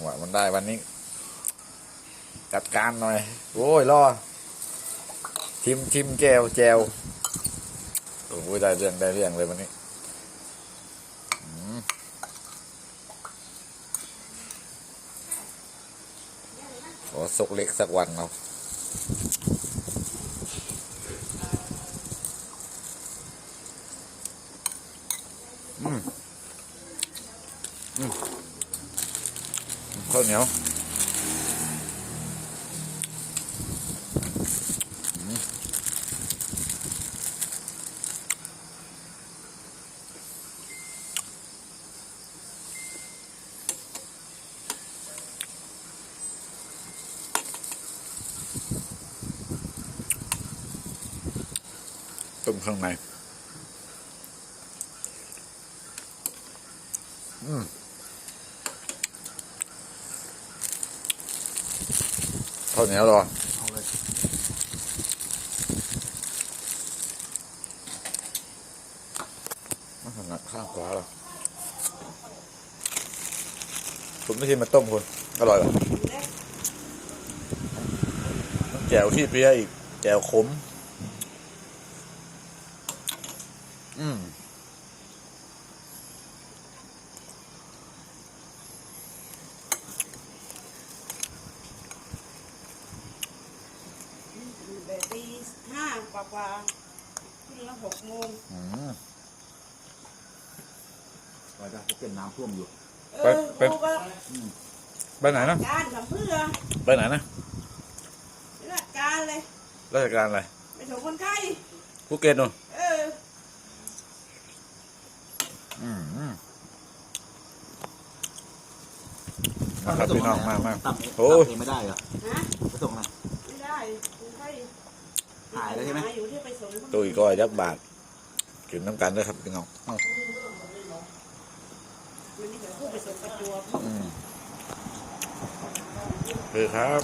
งหวะมันได้วันนี้ จัดการหน่อย โอ้ยรอชิมชิมแจวแจวโอ้ยได้เรื่องได้เรื่องเลยวันนี้อืมขอสกเล็กสักวันเอาอืมอืม ข้าวเหนียวต้มข้างในอืม ข้าวเหนียวรอเอาหันถนัดข้างขวาเหรอคุณไม่ใช่มาต้มคุณอร่อยเหรอแจวขี้เปรี้ยอีก แจวขม อืม แบบตีห้ากว่ากว่าขึ้นละหกโมงอืมไปได้เขาเป็นน้ำท่วมอยู่ เอไปอไปกูก็ไปไหนนะการทำเพื่อไปไหนนะราชการเลยราชการอะไรไปส่งคนไข้ภูเก็ตนู่นเอออืมอืมนะครับพี่น้องมากมากตับโอ้ยตับเองไม่ได้เหรอฮะไปส่งนะไม่ได้คนไข้ หายแล้วใช่ไหมาอยู่ที่ไปส่งตุ้ยก็ยักบาทกินน้ำกันด้วยครับพี่น้องอ้าวมันนี่เดี๋ยวผู้ไปส่งประจวบอืมคือครับ